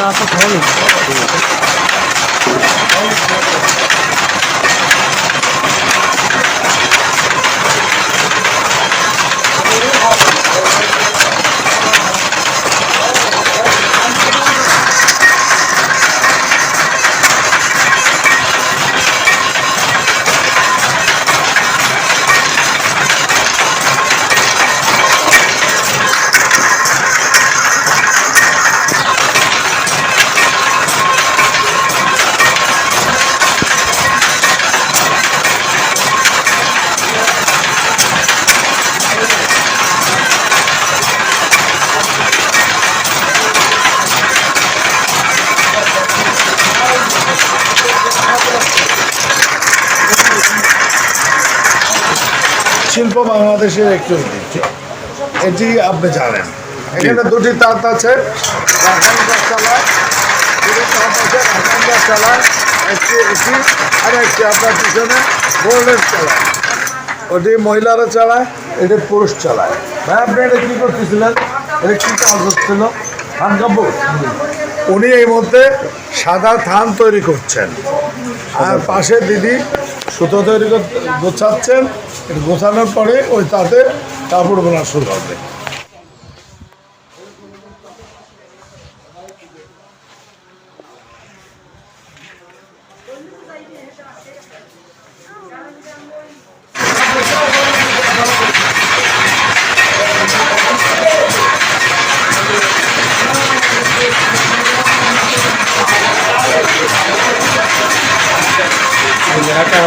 那不可以。শিল্প বাংলাদেশের একটি ঐতিহ্য এটি আপনি জানেন। এখানে দুটি তাঁত আছে দুটি তাঁত একটি আর একটি আপনার পিছনে চালায়। ওটি মহিলারা চালায় এটি পুরুষ চালায়। ভাই আপনি এটা কী করতেছিলেন? এটা কী কাজ হচ্ছিল? থান কাপড় উনি এই মধ্যে সাদা থান তৈরি করছেন। আর পাশে দিদি সুতো তৈরি গোছাচ্ছেন। এটা গোছানোর পরে ওই তাতে কাপড় বোনা শুরু হবে। জায়গাটা